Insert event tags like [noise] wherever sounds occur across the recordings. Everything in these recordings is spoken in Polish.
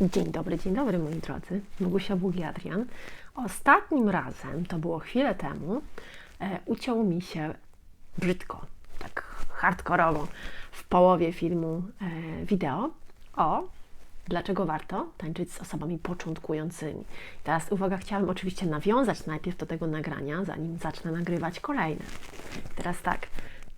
Dzień dobry, dzień dobry moi drodzy. Bogusia Bugi Adrian. Ostatnim razem, to było chwilę temu, e, uciął mi się brzydko, tak hardkorowo, w połowie filmu e, wideo o dlaczego warto tańczyć z osobami początkującymi. Teraz uwaga, chciałam oczywiście nawiązać najpierw do tego nagrania, zanim zacznę nagrywać kolejne. Teraz tak,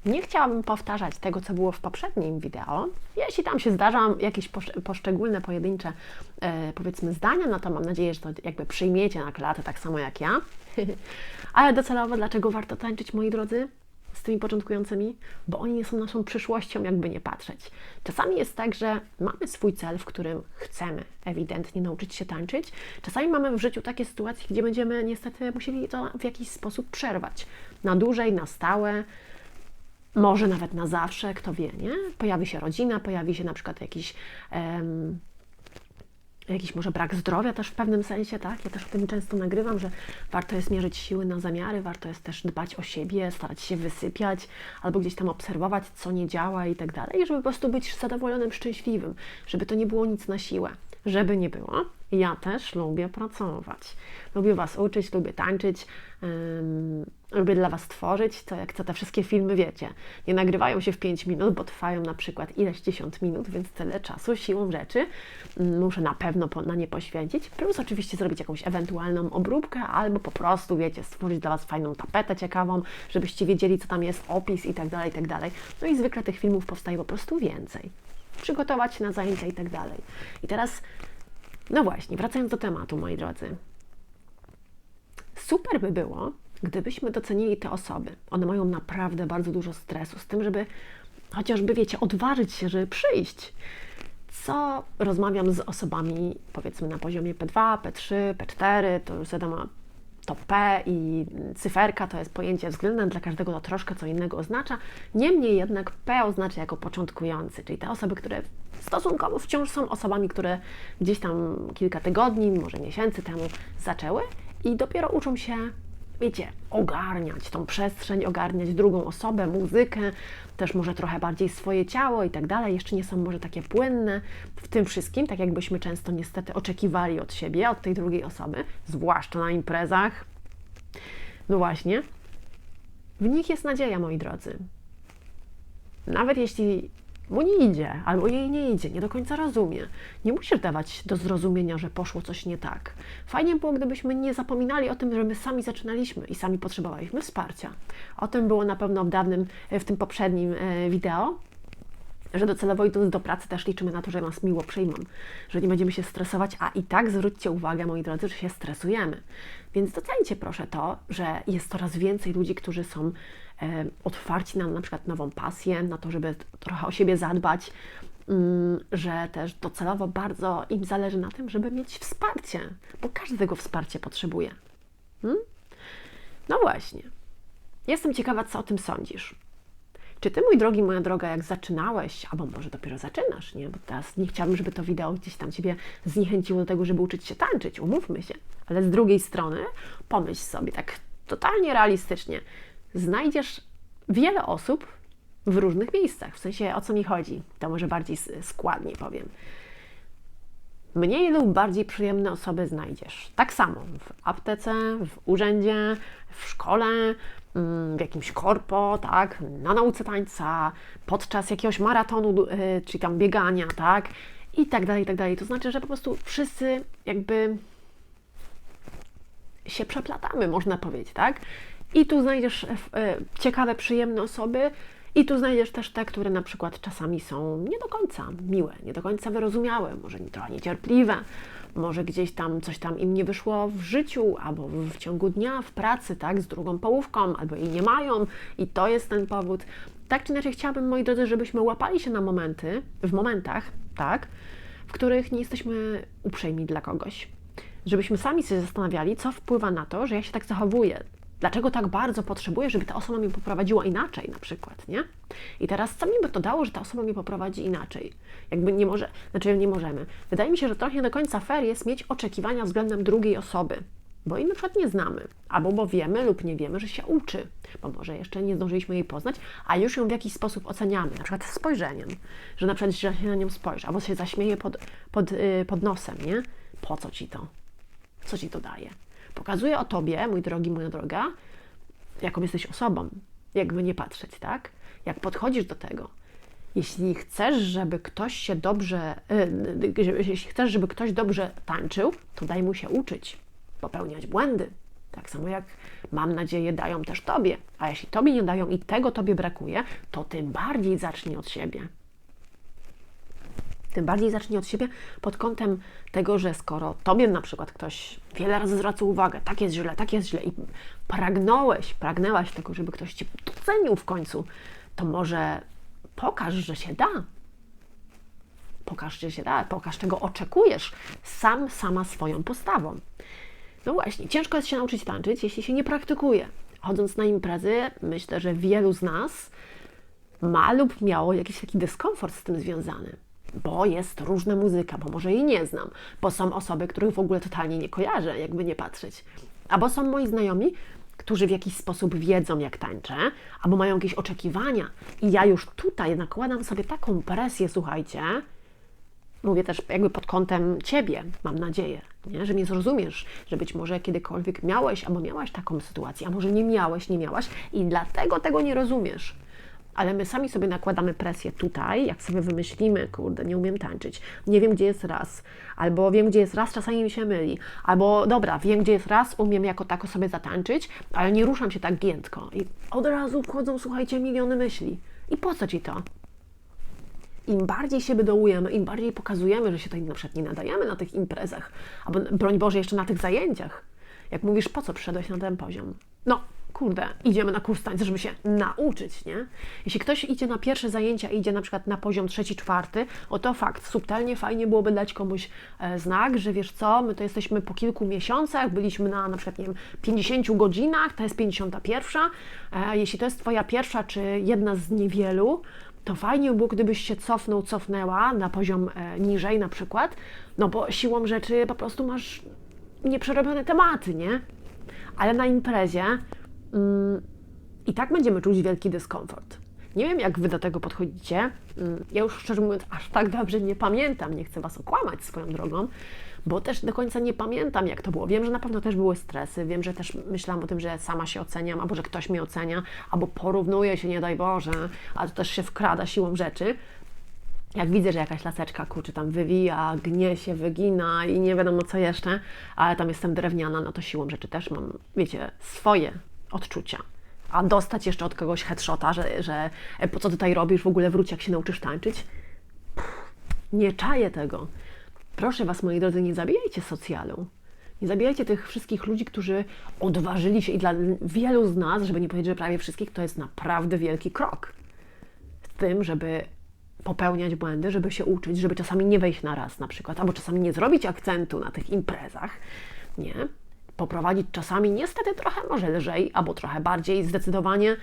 nie chciałabym powtarzać tego, co było w poprzednim wideo. Jeśli tam się zdarzą jakieś posz- poszczególne, pojedyncze, e, powiedzmy, zdania, no to mam nadzieję, że to jakby przyjmiecie na klatę tak samo jak ja. [laughs] Ale docelowo, dlaczego warto tańczyć, moi drodzy? z tymi początkującymi, bo oni są naszą przyszłością, jakby nie patrzeć. Czasami jest tak, że mamy swój cel, w którym chcemy ewidentnie nauczyć się tańczyć. Czasami mamy w życiu takie sytuacje, gdzie będziemy niestety musieli to w jakiś sposób przerwać. Na dłużej, na stałe, może nawet na zawsze, kto wie, nie? Pojawi się rodzina, pojawi się na przykład jakiś, em, jakiś może brak zdrowia też w pewnym sensie, tak? Ja też o tym często nagrywam, że warto jest mierzyć siły na zamiary, warto jest też dbać o siebie, starać się wysypiać, albo gdzieś tam obserwować, co nie działa i tak dalej, żeby po prostu być zadowolonym, szczęśliwym, żeby to nie było nic na siłę. Żeby nie było, ja też lubię pracować. Lubię Was uczyć, lubię tańczyć, lubię dla Was tworzyć, to jak to te wszystkie filmy wiecie. Nie nagrywają się w 5 minut, bo trwają na przykład ileś dziesiąt minut, więc tyle czasu siłą rzeczy muszę na pewno po, na nie poświęcić. Plus oczywiście zrobić jakąś ewentualną obróbkę, albo po prostu, wiecie, stworzyć dla Was fajną tapetę ciekawą, żebyście wiedzieli, co tam jest, opis i tak dalej, i tak dalej. No i zwykle tych filmów powstaje po prostu więcej przygotować na zajęcia i tak dalej. I teraz, no właśnie, wracając do tematu, moi drodzy. Super by było, gdybyśmy docenili te osoby. One mają naprawdę bardzo dużo stresu z tym, żeby chociażby, wiecie, odważyć się, żeby przyjść. Co rozmawiam z osobami, powiedzmy na poziomie P2, P3, P4, to już wiadomo, to P i cyferka to jest pojęcie względne, dla każdego to troszkę co innego oznacza. Niemniej jednak P oznacza jako początkujący, czyli te osoby, które stosunkowo wciąż są osobami, które gdzieś tam kilka tygodni, może miesięcy temu zaczęły i dopiero uczą się wiecie, ogarniać tą przestrzeń, ogarniać drugą osobę, muzykę, też może trochę bardziej swoje ciało i tak dalej. Jeszcze nie są może takie płynne w tym wszystkim, tak jakbyśmy często niestety oczekiwali od siebie, od tej drugiej osoby, zwłaszcza na imprezach. No właśnie. W nich jest nadzieja, moi drodzy. Nawet jeśli mu nie idzie, albo jej nie idzie, nie do końca rozumie. Nie musisz dawać do zrozumienia, że poszło coś nie tak. Fajnie było, gdybyśmy nie zapominali o tym, że my sami zaczynaliśmy i sami potrzebowaliśmy wsparcia. O tym było na pewno w dawnym, w tym poprzednim e, wideo, że docelowo idąc do pracy też liczymy na to, że nas miło przyjmą, że nie będziemy się stresować, a i tak zwróćcie uwagę, moi drodzy, że się stresujemy. Więc docencie proszę to, że jest coraz więcej ludzi, którzy są e, otwarci na na przykład nową pasję, na to, żeby trochę o siebie zadbać, mm, że też docelowo bardzo im zależy na tym, żeby mieć wsparcie, bo każdy tego wsparcia potrzebuje. Hmm? No właśnie. Jestem ciekawa, co o tym sądzisz. Czy ty, mój drogi, moja droga, jak zaczynałeś, albo może dopiero zaczynasz, nie? Bo teraz nie chciałabym, żeby to wideo gdzieś tam ciebie zniechęciło do tego, żeby uczyć się tańczyć, umówmy się. Ale z drugiej strony, pomyśl sobie tak totalnie realistycznie, znajdziesz wiele osób w różnych miejscach. W sensie, o co mi chodzi? To może bardziej składnie powiem. Mniej lub bardziej przyjemne osoby znajdziesz. Tak samo w aptece, w urzędzie, w szkole, mm, w jakimś korpo, tak, na nauce tańca, podczas jakiegoś maratonu, y, czy tam biegania, tak, i tak dalej, i tak dalej. To znaczy, że po prostu wszyscy jakby się przeplatamy, można powiedzieć, tak? I tu znajdziesz e, e, ciekawe, przyjemne osoby, i tu znajdziesz też te, które na przykład czasami są nie do końca miłe, nie do końca wyrozumiałe, może trochę niecierpliwe, może gdzieś tam coś tam im nie wyszło w życiu, albo w ciągu dnia, w pracy, tak, z drugą połówką, albo jej nie mają i to jest ten powód. Tak czy inaczej chciałabym, moi drodzy, żebyśmy łapali się na momenty, w momentach, tak, w których nie jesteśmy uprzejmi dla kogoś. Żebyśmy sami się zastanawiali, co wpływa na to, że ja się tak zachowuję. Dlaczego tak bardzo potrzebuję, żeby ta osoba mnie poprowadziła inaczej, na przykład, nie? I teraz, co mi by to dało, że ta osoba mnie poprowadzi inaczej? Jakby nie może, znaczy nie możemy. Wydaje mi się, że trochę nie do końca fair jest mieć oczekiwania względem drugiej osoby. bo jej na przykład nie znamy, albo bo wiemy lub nie wiemy, że się uczy, bo może jeszcze nie zdążyliśmy jej poznać, a już ją w jakiś sposób oceniamy, na przykład spojrzeniem, że na przykład się na nią spojrzy, albo się zaśmieje pod, pod, yy, pod nosem, nie? Po co ci to? Co ci to daje? Pokazuje o tobie, mój drogi, moja droga, jaką jesteś osobą, jakby nie patrzeć, tak? Jak podchodzisz do tego, jeśli chcesz, żeby ktoś się dobrze, yy, jeśli chcesz, żeby ktoś dobrze tańczył, to daj mu się uczyć, popełniać błędy. Tak samo jak mam nadzieję dają też tobie. A jeśli tobie nie dają i tego tobie brakuje, to tym bardziej zacznij od siebie. Tym bardziej zacznij od siebie pod kątem tego, że skoro tobie na przykład ktoś wiele razy zwraca uwagę, tak jest źle, tak jest źle i pragnąłeś, pragnęłaś tego, żeby ktoś cię docenił w końcu, to może pokaż, że się da. Pokaż, że się da, pokaż, czego oczekujesz sam, sama swoją postawą. No właśnie, ciężko jest się nauczyć tańczyć, jeśli się nie praktykuje. Chodząc na imprezy, myślę, że wielu z nas ma lub miało jakiś taki dyskomfort z tym związany, bo jest różna muzyka, bo może jej nie znam, bo są osoby, których w ogóle totalnie nie kojarzę, jakby nie patrzeć. Albo są moi znajomi, którzy w jakiś sposób wiedzą, jak tańczę, albo mają jakieś oczekiwania. I ja już tutaj nakładam sobie taką presję, słuchajcie, mówię też jakby pod kątem Ciebie, mam nadzieję, nie? że mnie zrozumiesz, że być może kiedykolwiek miałeś albo miałaś taką sytuację, a może nie miałeś, nie miałaś i dlatego tego nie rozumiesz. Ale my sami sobie nakładamy presję tutaj, jak sobie wymyślimy, kurde, nie umiem tańczyć, nie wiem, gdzie jest raz, albo wiem, gdzie jest raz, czasami mi się myli, albo dobra, wiem, gdzie jest raz, umiem jako tako sobie zatańczyć, ale nie ruszam się tak giętko. I od razu wchodzą, słuchajcie, miliony myśli. I po co Ci to? im bardziej się dołujemy, im bardziej pokazujemy, że się tutaj na przykład nie nadajemy na tych imprezach, albo broń Boże jeszcze na tych zajęciach, jak mówisz, po co przyszedłeś na ten poziom? No, kurde, idziemy na kurs tańca, żeby się nauczyć, nie? Jeśli ktoś idzie na pierwsze zajęcia, idzie na przykład na poziom trzeci, czwarty, o to fakt, subtelnie fajnie byłoby dać komuś e, znak, że wiesz co, my to jesteśmy po kilku miesiącach, byliśmy na na przykład, nie wiem, 50 godzinach, to jest 51, e, jeśli to jest Twoja pierwsza, czy jedna z niewielu, to fajnie było, gdybyś się cofnął, cofnęła na poziom e, niżej na przykład, no bo siłą rzeczy po prostu masz nieprzerobione tematy, nie? Ale na imprezie i tak będziemy czuć wielki dyskomfort. Nie wiem, jak Wy do tego podchodzicie. Mm, ja już szczerze mówiąc, aż tak dobrze nie pamiętam, nie chcę Was okłamać swoją drogą, bo też do końca nie pamiętam, jak to było. Wiem, że na pewno też były stresy, wiem, że też myślałam o tym, że sama się oceniam, albo że ktoś mnie ocenia, albo porównuje się, nie daj Boże, a to też się wkrada siłą rzeczy. Jak widzę, że jakaś laseczka kurczy tam wywija, gnie się, wygina i nie wiadomo co jeszcze, ale tam jestem drewniana, no to siłą rzeczy też mam, wiecie, swoje odczucia a dostać jeszcze od kogoś headshota, że, że e, po co tutaj robisz, w ogóle wróć, jak się nauczysz tańczyć. Nie czaję tego. Proszę Was, moi drodzy, nie zabijajcie socjalu. Nie zabijajcie tych wszystkich ludzi, którzy odważyli się i dla wielu z nas, żeby nie powiedzieć, że prawie wszystkich, to jest naprawdę wielki krok. W tym, żeby popełniać błędy, żeby się uczyć, żeby czasami nie wejść na raz na przykład, albo czasami nie zrobić akcentu na tych imprezach, nie? Poprowadzić czasami niestety trochę może lżej, albo trochę bardziej zdecydowanie,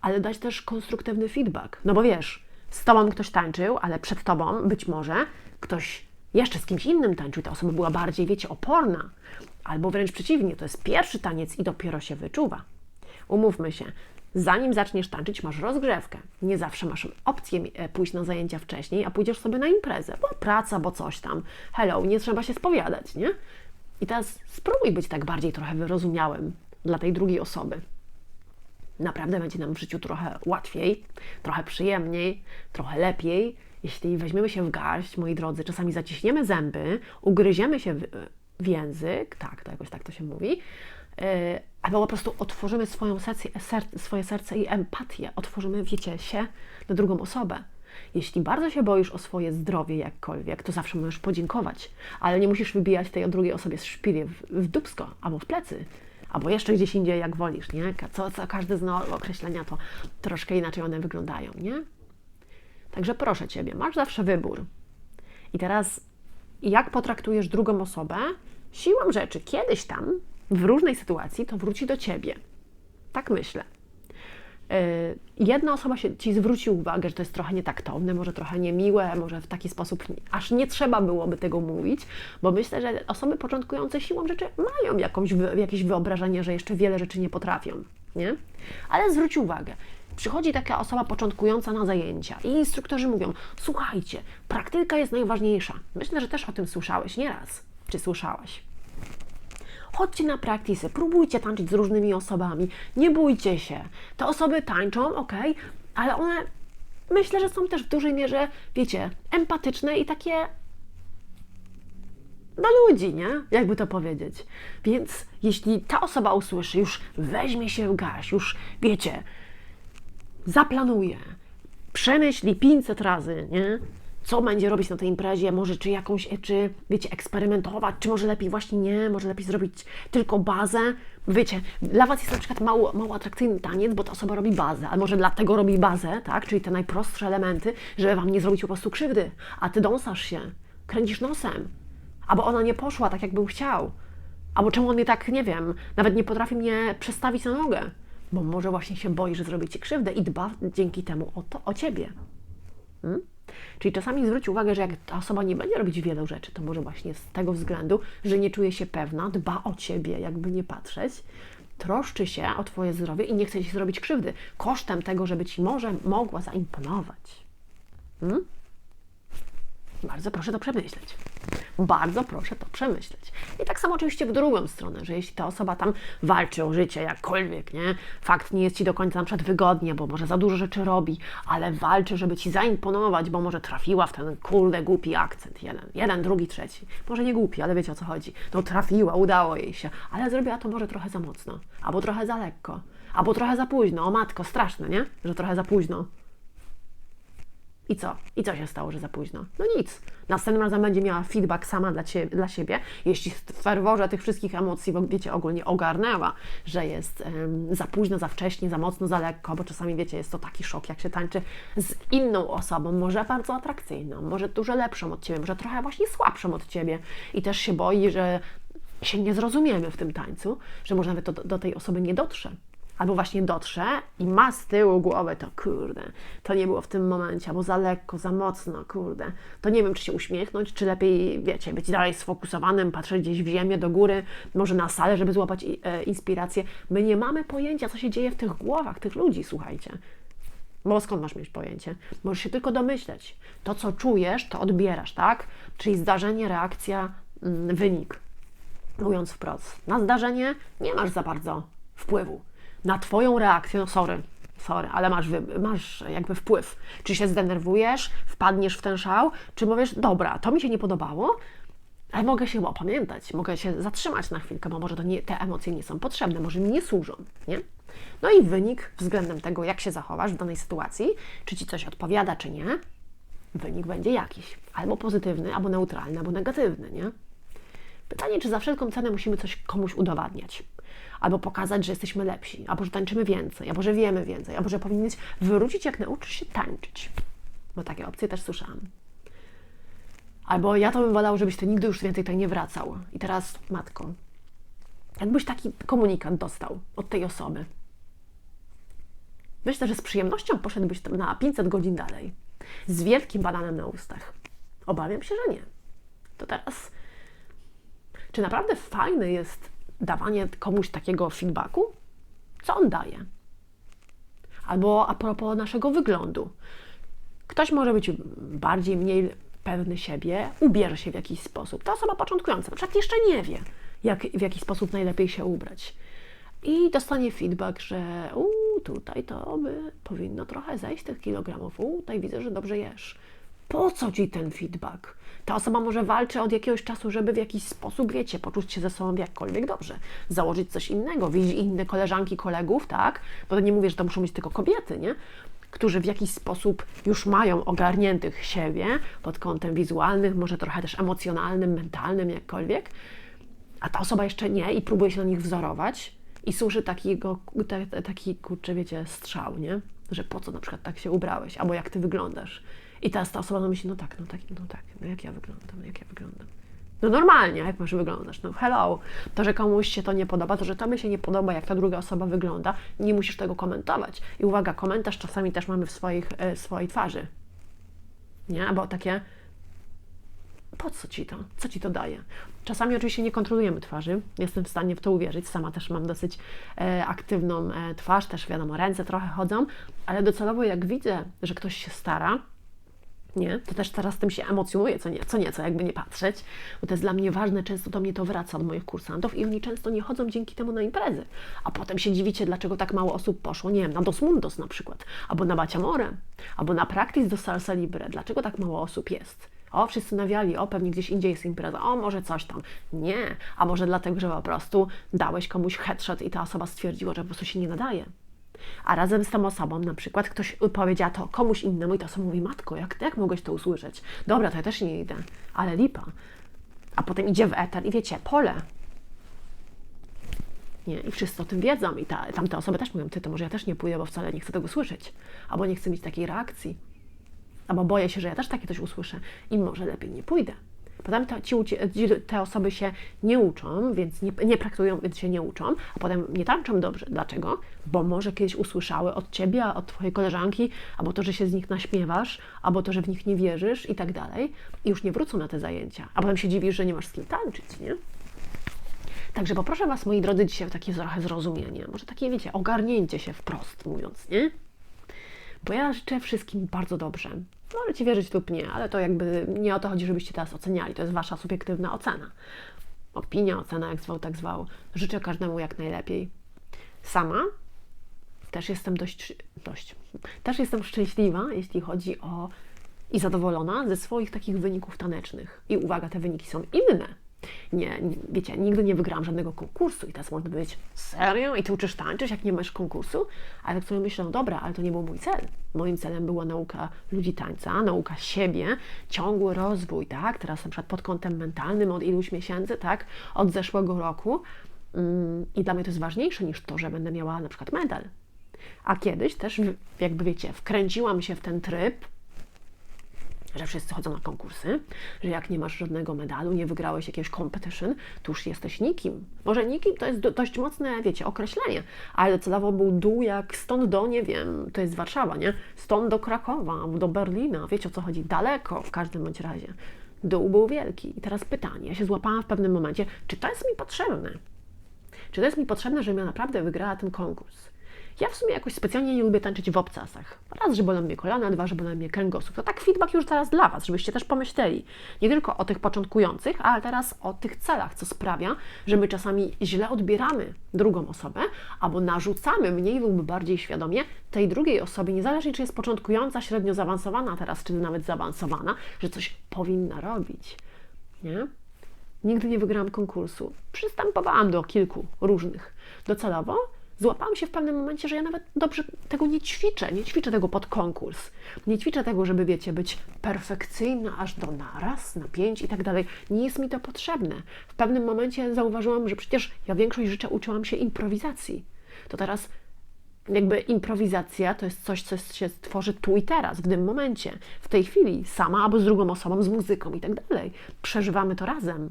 ale dać też konstruktywny feedback. No bo wiesz, z tobą ktoś tańczył, ale przed tobą być może ktoś jeszcze z kimś innym tańczył, ta osoba była bardziej, wiecie, oporna. Albo wręcz przeciwnie, to jest pierwszy taniec i dopiero się wyczuwa. Umówmy się, zanim zaczniesz tańczyć, masz rozgrzewkę. Nie zawsze masz opcję e, pójść na zajęcia wcześniej, a pójdziesz sobie na imprezę, bo praca, bo coś tam. Hello, nie trzeba się spowiadać, nie? I teraz spróbuj być tak bardziej trochę wyrozumiałym dla tej drugiej osoby. Naprawdę będzie nam w życiu trochę łatwiej, trochę przyjemniej, trochę lepiej, jeśli weźmiemy się w garść, moi drodzy, czasami zaciśniemy zęby, ugryziemy się w, w język, tak, to jakoś tak to się mówi, yy, albo po prostu otworzymy swoją swoje serce i empatię, otworzymy, wiecie, się na drugą osobę. Jeśli bardzo się boisz o swoje zdrowie jakkolwiek, to zawsze możesz podziękować, ale nie musisz wybijać tej drugiej osobie z szpili w, w dubsko albo w plecy, albo jeszcze gdzieś indziej, jak wolisz, nie? Co, co każdy zna określenia, to troszkę inaczej one wyglądają, nie? Także proszę Ciebie, masz zawsze wybór. I teraz, jak potraktujesz drugą osobę, siłą rzeczy, kiedyś tam, w różnej sytuacji, to wróci do Ciebie. Tak myślę. Y, jedna osoba się, ci zwróci uwagę, że to jest trochę nietaktowne, może trochę niemiłe, może w taki sposób aż nie trzeba byłoby tego mówić, bo myślę, że osoby początkujące siłą rzeczy mają jakąś, jakieś wyobrażenie, że jeszcze wiele rzeczy nie potrafią, nie? Ale zwróć uwagę, przychodzi taka osoba początkująca na zajęcia i instruktorzy mówią, słuchajcie, praktyka jest najważniejsza. Myślę, że też o tym słyszałeś nieraz, czy słyszałaś. Chodźcie na praktisy, próbujcie tańczyć z różnymi osobami, nie bójcie się. Te osoby tańczą, ok, ale one myślę, że są też w dużej mierze, wiecie, empatyczne i takie do ludzi, nie? Jakby to powiedzieć. Więc jeśli ta osoba usłyszy, już weźmie się w garść, już wiecie, zaplanuje, przemyśli 500 razy, nie? Co będzie robić na tej imprezie, może czy jakąś, czy wiecie, eksperymentować, czy może lepiej właśnie nie, może lepiej zrobić tylko bazę. Wiecie, dla Was jest na przykład mało, mało atrakcyjny taniec, bo ta osoba robi bazę, ale może dlatego robi bazę, tak? Czyli te najprostsze elementy, żeby Wam nie zrobić po prostu krzywdy, a Ty dąsasz się, kręcisz nosem, albo ona nie poszła tak, jakbym chciał. Albo czemu on mnie tak, nie wiem, nawet nie potrafi mnie przestawić na nogę. Bo może właśnie się boi, że zrobi ci krzywdę i dba dzięki temu o, to, o ciebie. Hmm? Czyli czasami zwróć uwagę, że jak ta osoba nie będzie robić wielu rzeczy, to może właśnie z tego względu, że nie czuje się pewna, dba o ciebie, jakby nie patrzeć, troszczy się o twoje zdrowie i nie chce ci zrobić krzywdy, kosztem tego, żeby ci może mogła zaimponować. Hmm? Bardzo proszę to przemyśleć. Bardzo proszę to przemyśleć. I tak samo oczywiście w drugą stronę, że jeśli ta osoba tam walczy o życie jakkolwiek, nie? Fakt nie jest ci do końca na przykład wygodnie, bo może za dużo rzeczy robi, ale walczy, żeby ci zaimponować, bo może trafiła w ten kurde głupi akcent. Jeden, jeden, drugi, trzeci. Może nie głupi, ale wiecie o co chodzi. No trafiła, udało jej się, ale zrobiła to może trochę za mocno, albo trochę za lekko, albo trochę za późno. O matko, straszne, nie? Że trochę za późno. I co? I co się stało, że za późno? No nic. Następnym razem będzie miała feedback sama dla, cie, dla siebie. Jeśli w ferworze tych wszystkich emocji, bo wiecie, ogólnie ogarnęła, że jest em, za późno, za wcześnie, za mocno, za lekko, bo czasami, wiecie, jest to taki szok, jak się tańczy z inną osobą, może bardzo atrakcyjną, może dużo lepszą od Ciebie, może trochę właśnie słabszą od Ciebie i też się boi, że się nie zrozumiemy w tym tańcu, że może nawet do, do tej osoby nie dotrze albo właśnie dotrze i ma z tyłu głowy, to kurde, to nie było w tym momencie, albo za lekko, za mocno, kurde. To nie wiem, czy się uśmiechnąć, czy lepiej, wiecie, być dalej sfokusowanym, patrzeć gdzieś w ziemię, do góry, może na salę, żeby złapać e, inspirację. My nie mamy pojęcia, co się dzieje w tych głowach tych ludzi, słuchajcie. Bo skąd masz mieć pojęcie? Możesz się tylko domyśleć. To, co czujesz, to odbierasz, tak? Czyli zdarzenie, reakcja, mm, wynik. Mówiąc wprost, na zdarzenie nie masz za bardzo wpływu na Twoją reakcję, no sorry, sorry, ale masz, masz jakby wpływ. Czy się zdenerwujesz, wpadniesz w ten szał, czy powiesz, dobra, to mi się nie podobało, ale mogę się opamiętać, mogę się zatrzymać na chwilkę, bo może to nie, te emocje nie są potrzebne, może mi nie służą, nie? No i wynik względem tego, jak się zachowasz w danej sytuacji, czy Ci coś odpowiada, czy nie, wynik będzie jakiś, albo pozytywny, albo neutralny, albo negatywny, nie? Pytanie, czy za wszelką cenę musimy coś komuś udowadniać albo pokazać, że jesteśmy lepsi, albo że tańczymy więcej, albo że wiemy więcej, albo że powinieneś wrócić, jak nauczysz się tańczyć. Bo takie opcje też słyszałam. Albo ja to bym wolał, żebyś ty nigdy już więcej tutaj nie wracał. I teraz, matko, jakbyś taki komunikat dostał od tej osoby, myślę, że z przyjemnością poszedłbyś na 500 godzin dalej. Z wielkim bananem na ustach. Obawiam się, że nie. To teraz, czy naprawdę fajny jest dawanie komuś takiego feedbacku? Co on daje? Albo a propos naszego wyglądu. Ktoś może być bardziej, mniej pewny siebie, ubierze się w jakiś sposób. Ta osoba początkująca na przykład jeszcze nie wie, jak, w jaki sposób najlepiej się ubrać. I dostanie feedback, że u, tutaj to by powinno trochę zejść tych kilogramów, u, tutaj widzę, że dobrze jesz. Po co ci ten feedback? Ta osoba może walczy od jakiegoś czasu, żeby w jakiś sposób, wiecie, poczuć się ze sobą jakkolwiek dobrze, założyć coś innego, widzieć inne koleżanki, kolegów, tak? Bo nie mówię, że to muszą być tylko kobiety, nie? Którzy w jakiś sposób już mają ogarniętych siebie pod kątem wizualnym, może trochę też emocjonalnym, mentalnym, jakkolwiek, a ta osoba jeszcze nie i próbuje się na nich wzorować i służy takiego, taki, kurczę, wiecie, strzał, nie? Że po co na przykład tak się ubrałeś, albo jak ty wyglądasz. I teraz ta osoba myśli, no tak, no tak, no tak, no jak ja wyglądam, jak ja wyglądam. No normalnie, jak masz wyglądać? No hello. To, że komuś się to nie podoba, to, że tobie się nie podoba, jak ta druga osoba wygląda, nie musisz tego komentować. I uwaga, komentarz czasami też mamy w swoich, e, swojej twarzy. Nie? Bo takie po co ci to? Co ci to daje? Czasami oczywiście nie kontrolujemy twarzy, jestem w stanie w to uwierzyć. Sama też mam dosyć e, aktywną e, twarz, też wiadomo, ręce trochę chodzą, ale docelowo jak widzę, że ktoś się stara, nie, to też teraz tym się emocjonuję, co, nie, co nieco, jakby nie patrzeć, bo to jest dla mnie ważne, często do mnie to wraca od moich kursantów i oni często nie chodzą dzięki temu na imprezy, a potem się dziwicie, dlaczego tak mało osób poszło, nie wiem, na Dos Mundos na przykład, albo na Baciamore, albo na Practice do Salsa Libre, dlaczego tak mało osób jest? O, wszyscy nawiali, o, pewnie gdzieś indziej jest impreza, o, może coś tam. Nie, a może dlatego, że po prostu dałeś komuś headshot i ta osoba stwierdziła, że po prostu się nie nadaje. A razem z tą osobą na przykład ktoś powiedział to komuś innemu i ta osoba mówi, matko, jak, jak mogłeś to usłyszeć? Dobra, to ja też nie idę, ale lipa. A potem idzie w eter i wiecie, pole. Nie, i wszyscy o tym wiedzą i ta, tamte osoby też mówią, ty, to może ja też nie pójdę, bo wcale nie chcę tego słyszeć. Albo nie chcę mieć takiej reakcji. Albo boję się, że ja też takie coś usłyszę i może lepiej nie pójdę. Potem te, ci, te osoby się nie uczą, więc nie, nie praktykują, więc się nie uczą, a potem nie tańczą dobrze. Dlaczego? Bo może kiedyś usłyszały od ciebie, od twojej koleżanki, albo to, że się z nich naśmiewasz, albo to, że w nich nie wierzysz i tak dalej, i już nie wrócą na te zajęcia. A potem się dziwisz, że nie masz z kim tańczyć, nie? Także poproszę Was, moi drodzy, dzisiaj o takie trochę zrozumienie, może takie, wiecie, ogarnięcie się wprost mówiąc, nie? Bo ja życzę wszystkim bardzo dobrze. Możecie wierzyć lub nie, ale to jakby nie o to chodzi, żebyście teraz oceniali. To jest wasza subiektywna ocena. Opinia, ocena, jak zwał, tak zwał. Życzę każdemu jak najlepiej. Sama też jestem dość, dość, też jestem szczęśliwa, jeśli chodzi o i zadowolona ze swoich takich wyników tanecznych. I uwaga, te wyniki są inne nie, wiecie, nigdy nie wygrałam żadnego konkursu i teraz można powiedzieć, serio? I ty uczysz tańczyć, jak nie masz konkursu? Ale tak sobie myślę, no dobra, ale to nie był mój cel. Moim celem była nauka ludzi tańca, nauka siebie, ciągły rozwój, tak? Teraz na przykład pod kątem mentalnym od iluś miesięcy, tak? Od zeszłego roku. Mm, I dla mnie to jest ważniejsze niż to, że będę miała na przykład medal. A kiedyś też, jakby wiecie, wkręciłam się w ten tryb, że wszyscy chodzą na konkursy, że jak nie masz żadnego medalu, nie wygrałeś jakiegoś competition, to już jesteś nikim. Może nikim to jest dość mocne, wiecie, określenie, ale docelowo był dół jak stąd do, nie wiem, to jest Warszawa, nie? Stąd do Krakowa, do Berlina, wiecie o co chodzi, daleko w każdym bądź razie. Dół był wielki. I teraz pytanie, ja się złapałam w pewnym momencie, czy to jest mi potrzebne? Czy to jest mi potrzebne, żebym ja naprawdę wygrała ten konkurs? Ja w sumie jakoś specjalnie nie lubię tańczyć w obcasach. Raz, że bolą mnie kolana, dwa, że bolą mnie kręgosłup. To tak feedback już teraz dla Was, żebyście też pomyśleli. Nie tylko o tych początkujących, ale teraz o tych celach, co sprawia, że my czasami źle odbieramy drugą osobę, albo narzucamy mniej lub bardziej świadomie tej drugiej osobie, niezależnie czy jest początkująca, średnio zaawansowana teraz, czy nawet zaawansowana, że coś powinna robić. Nie? Nigdy nie wygrałam konkursu. Przystępowałam do kilku różnych. Docelowo złapałam się w pewnym momencie, że ja nawet dobrze tego nie ćwiczę, nie ćwiczę tego pod konkurs. Nie ćwiczę tego, żeby, wiecie, być perfekcyjna aż do naraz, na pięć i tak dalej. Nie jest mi to potrzebne. W pewnym momencie zauważyłam, że przecież ja większość życia uczyłam się improwizacji. To teraz jakby improwizacja to jest coś, co się tworzy tu i teraz, w tym momencie, w tej chwili, sama albo z drugą osobą, z muzyką i tak dalej. Przeżywamy to razem.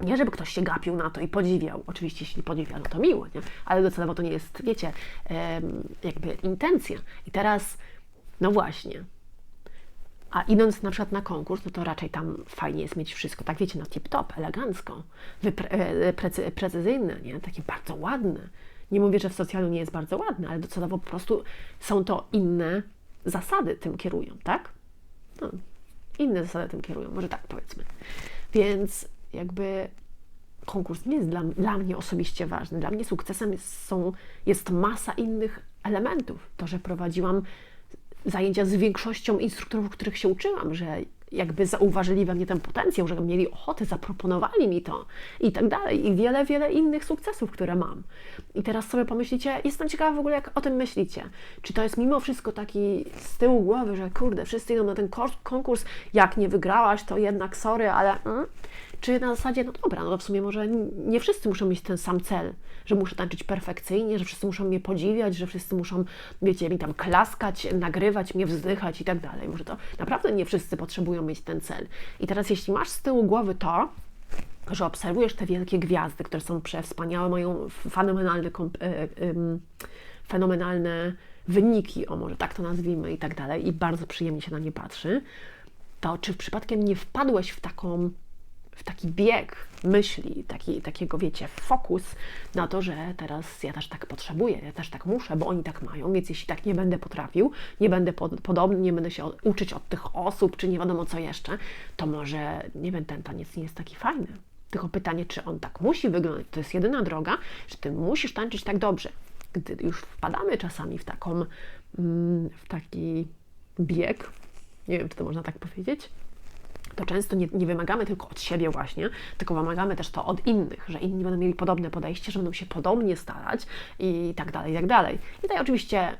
Nie, żeby ktoś się gapił na to i podziwiał. Oczywiście, jeśli podziwia, no to miło, nie? ale docelowo to nie jest, wiecie, jakby intencja. I teraz, no właśnie. A idąc na przykład na konkurs, no to raczej tam fajnie jest mieć wszystko, tak wiecie, na tip-top, elegancko, e, precy, precyzyjne, nie? takie bardzo ładne. Nie mówię, że w socjalu nie jest bardzo ładne, ale docelowo po prostu są to inne zasady tym kierują, tak? No, inne zasady tym kierują, może tak powiedzmy. Więc jakby konkurs nie jest dla, dla mnie osobiście ważny. Dla mnie sukcesem jest, są, jest masa innych elementów. To, że prowadziłam zajęcia z większością instruktorów, których się uczyłam, że jakby zauważyli we mnie ten potencjał, że mieli ochotę, zaproponowali mi to i tak dalej. I wiele, wiele innych sukcesów, które mam. I teraz sobie pomyślicie, jestem ciekawa w ogóle, jak o tym myślicie. Czy to jest mimo wszystko taki z tyłu głowy, że kurde, wszyscy idą na ten konkurs, jak nie wygrałaś, to jednak sorry, ale... Mm, czy na zasadzie, no dobra, no to w sumie może nie wszyscy muszą mieć ten sam cel, że muszę tańczyć perfekcyjnie, że wszyscy muszą mnie podziwiać, że wszyscy muszą, wiecie, mi tam klaskać, nagrywać, mnie wzdychać i tak dalej. Może to naprawdę nie wszyscy potrzebują mieć ten cel. I teraz jeśli masz z tyłu głowy to, że obserwujesz te wielkie gwiazdy, które są przewspaniałe, mają fenomenalne, e, fenomenalne wyniki, o może tak to nazwijmy i tak dalej, i bardzo przyjemnie się na nie patrzy, to czy przypadkiem nie wpadłeś w taką w taki bieg myśli, taki, takiego, wiecie, fokus na to, że teraz ja też tak potrzebuję, ja też tak muszę, bo oni tak mają, więc jeśli tak nie będę potrafił, nie będę pod, podobny, nie będę się od, uczyć od tych osób, czy nie wiadomo co jeszcze, to może, nie wiem, ten taniec nie jest taki fajny. Tylko pytanie, czy on tak musi wyglądać, to jest jedyna droga, że ty musisz tańczyć tak dobrze. Gdy już wpadamy czasami w taką, mm, w taki bieg, nie wiem, czy to można tak powiedzieć, to często nie, nie, wymagamy tylko od siebie właśnie, tylko wymagamy też to od innych, że inni będą mieli podobne podejście, że będą się podobnie starać i tak dalej, i tak dalej. I tutaj oczywiście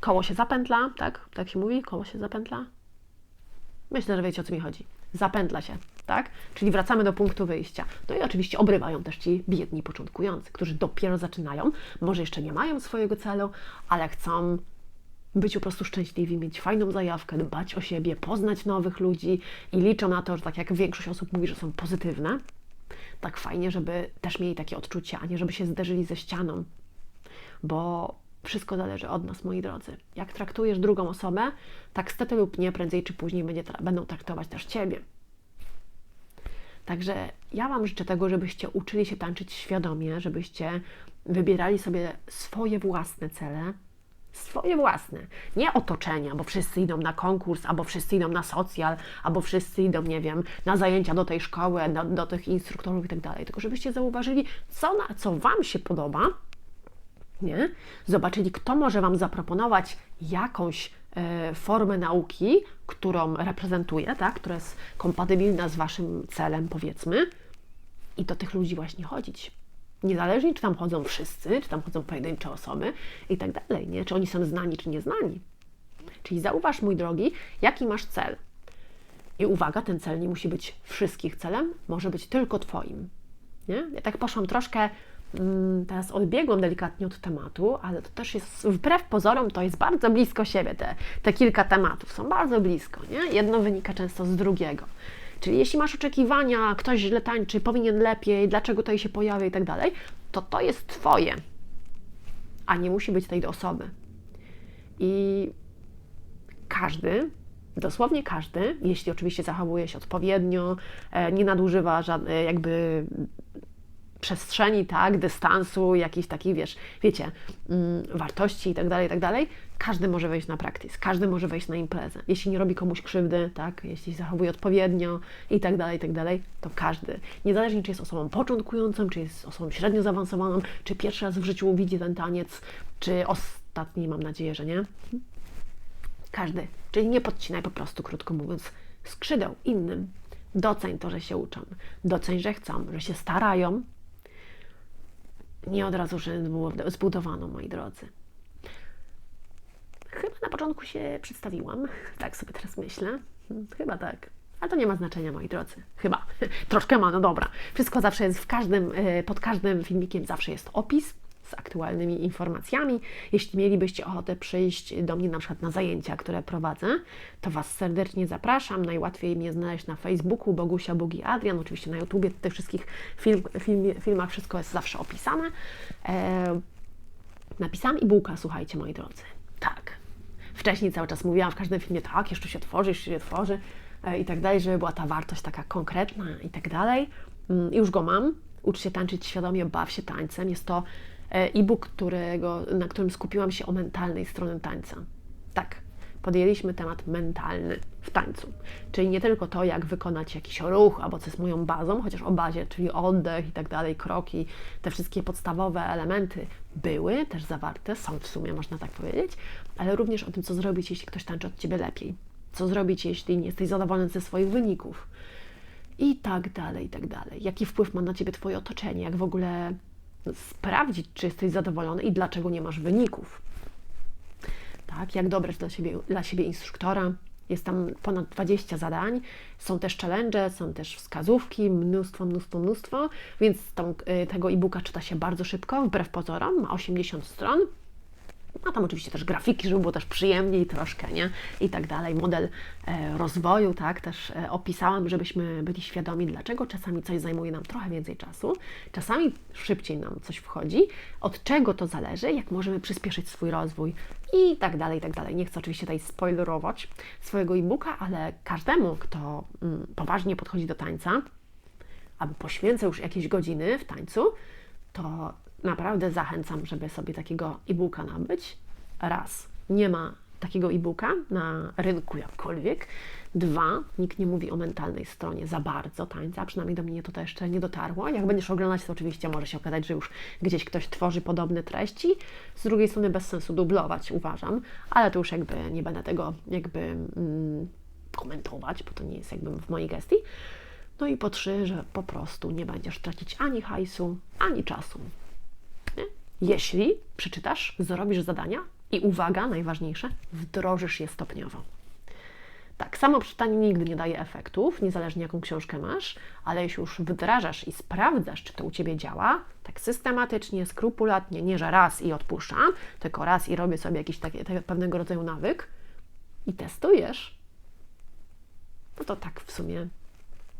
koło się zapętla, tak? Tak się mówi? Koło się zapętla? Myślę, że wiecie o co mi chodzi. Zapętla się, tak? Czyli wracamy do punktu wyjścia. No i oczywiście obrywają też ci biedni początkujący, którzy dopiero zaczynają, może jeszcze nie mają swojego celu, ale chcą być po prostu szczęśliwi, mieć fajną zajawkę, dbać o siebie, poznać nowych ludzi i liczą na to, że tak jak większość osób mówi, że są pozytywne, tak fajnie, żeby też mieli takie odczucia, a nie żeby się zderzyli ze ścianą, bo wszystko zależy od nas, moi drodzy. Jak traktujesz drugą osobę, tak stety lub nie, prędzej czy później będzie, będą traktować też Ciebie. Także ja Wam życzę tego, żebyście uczyli się tańczyć świadomie, żebyście wybierali sobie swoje własne cele, swoje własne, nie otoczenia, bo wszyscy idą na konkurs, albo wszyscy idą na socjal, albo wszyscy idą, nie wiem, na zajęcia do tej szkoły, do, do tych instruktorów i tak dalej. Tylko żebyście zauważyli, co, na, co Wam się podoba, nie? Zobaczyli, kto może Wam zaproponować jakąś e, formę nauki, którą reprezentuje, tak? która jest kompatybilna z Waszym celem, powiedzmy, i do tych ludzi właśnie chodzić. Niezależnie, czy tam chodzą wszyscy, czy tam chodzą pojedyncze osoby i tak dalej, nie? Czy oni są znani, czy nieznani. Czyli zauważ, mój drogi, jaki masz cel. I uwaga, ten cel nie musi być wszystkich celem, może być tylko Twoim. Nie? Ja tak poszłam troszkę, mm, teraz odbiegłam delikatnie od tematu, ale to też jest, wbrew pozorom, to jest bardzo blisko siebie, te, te kilka tematów są bardzo blisko, nie? Jedno wynika często z drugiego. Czyli jeśli masz oczekiwania, ktoś źle tańczy, powinien lepiej, dlaczego to się pojawia i tak dalej, to to jest Twoje, a nie musi być tej osoby. I każdy, dosłownie każdy, jeśli oczywiście zachowuje się odpowiednio, e, nie nadużywa żadnej jakby przestrzeni, tak, dystansu, jakichś takich, wiesz, wiecie, mm, wartości i tak dalej, tak dalej, każdy może wejść na practice, każdy może wejść na imprezę. Jeśli nie robi komuś krzywdy, tak, jeśli zachowuje odpowiednio i tak dalej, tak dalej, to każdy. Niezależnie, czy jest osobą początkującą, czy jest osobą średnio zaawansowaną, czy pierwszy raz w życiu widzi ten taniec, czy ostatni, mam nadzieję, że nie. Każdy. Czyli nie podcinaj po prostu, krótko mówiąc, skrzydeł innym. Doceń to, że się uczą. Doceń, że chcą, że się starają, nie od razu że było zbudowano, moi drodzy. Chyba na początku się przedstawiłam, [laughs] tak sobie teraz myślę. Chyba tak. Ale to nie ma znaczenia, moi drodzy. Chyba. [laughs] Troszkę ma, no dobra. Wszystko zawsze jest w każdym, e, pod każdym filmikiem zawsze jest opis z aktualnymi informacjami. Jeśli mielibyście ochotę przyjść do mnie na przykład na zajęcia, które prowadzę, to Was serdecznie zapraszam. Najłatwiej mnie znaleźć na Facebooku Bogusia Bogi Adrian, oczywiście na YouTubie, tych wszystkich film, film, filmach wszystko jest zawsze opisane. E, napisałam e-booka, słuchajcie moi drodzy. Tak. Wcześniej cały czas mówiłam w każdym filmie, tak, jeszcze się tworzy, jeszcze się tworzy e, i tak dalej, żeby była ta wartość taka konkretna i tak dalej. Mm, już go mam. Ucz się tańczyć świadomie, baw się tańcem. Jest to e-book, którego, na którym skupiłam się o mentalnej stronie tańca. Tak, podjęliśmy temat mentalny w tańcu. Czyli nie tylko to, jak wykonać jakiś ruch, albo co jest moją bazą, chociaż o bazie, czyli oddech i tak dalej, kroki, te wszystkie podstawowe elementy były też zawarte, są w sumie, można tak powiedzieć, ale również o tym, co zrobić, jeśli ktoś tańczy od Ciebie lepiej. Co zrobić, jeśli nie jesteś zadowolony ze swoich wyników. I tak dalej, i tak dalej. Jaki wpływ ma na Ciebie Twoje otoczenie, jak w ogóle sprawdzić, czy jesteś zadowolony i dlaczego nie masz wyników. Tak, jak dobrać dla siebie, dla siebie instruktora. Jest tam ponad 20 zadań, są też challenge, są też wskazówki, mnóstwo, mnóstwo, mnóstwo, więc tą, y, tego e-booka czyta się bardzo szybko, wbrew pozorom, ma 80 stron. A tam oczywiście też grafiki, żeby było też przyjemniej troszkę, nie? I tak dalej. Model e, rozwoju, tak, też e, opisałam, żebyśmy byli świadomi, dlaczego czasami coś zajmuje nam trochę więcej czasu, czasami szybciej nam coś wchodzi, od czego to zależy, jak możemy przyspieszyć swój rozwój i tak dalej, i tak dalej. Nie chcę oczywiście tutaj spoilerować swojego e-booka, ale każdemu, kto mm, poważnie podchodzi do tańca, albo poświęcę już jakieś godziny w tańcu, to naprawdę zachęcam, żeby sobie takiego e-booka nabyć. Raz, nie ma takiego e-booka na rynku jakkolwiek. Dwa, nikt nie mówi o mentalnej stronie za bardzo tańca, przynajmniej do mnie to, jeszcze nie dotarło. Jak będziesz oglądać, to oczywiście może się okazać, że już gdzieś ktoś tworzy podobne treści. Z drugiej strony bez sensu dublować, uważam, ale to już jakby nie będę tego jakby mm, komentować, bo to nie jest jakby w mojej gestii. No i po trzy, że po prostu nie będziesz tracić ani hajsu, ani czasu. Jeśli przeczytasz, zrobisz zadania i uwaga, najważniejsze, wdrożysz je stopniowo. Tak, samo przeczytanie nigdy nie daje efektów, niezależnie jaką książkę masz, ale jeśli już wdrażasz i sprawdzasz, czy to u Ciebie działa, tak systematycznie, skrupulatnie, nie że raz i odpuszczam, tylko raz i robię sobie jakiś taki, taki pewnego rodzaju nawyk i testujesz, no to tak w sumie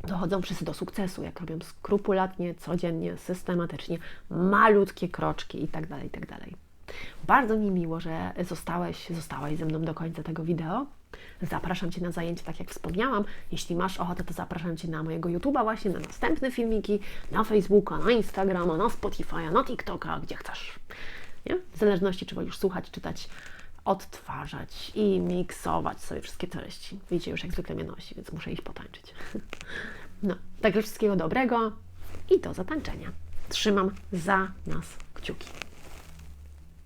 dochodzą wszyscy do sukcesu, jak robią skrupulatnie, codziennie, systematycznie, malutkie kroczki i tak dalej, i tak. Bardzo mi miło, że zostałeś, zostałaś ze mną do końca tego wideo. Zapraszam Cię na zajęcie, tak jak wspomniałam. Jeśli masz ochotę, to zapraszam Cię na mojego YouTube'a właśnie, na następne filmiki, na Facebooka, na Instagrama, na Spotify'a, na TikToka, gdzie chcesz. Nie? W zależności, czy wolisz słuchać, czytać, odtwarzać i miksować sobie wszystkie treści. Widzicie, już jak zwykle mnie nosi, więc muszę iść potańczyć. No, także wszystkiego dobrego i do zatańczenia. Trzymam za nas kciuki.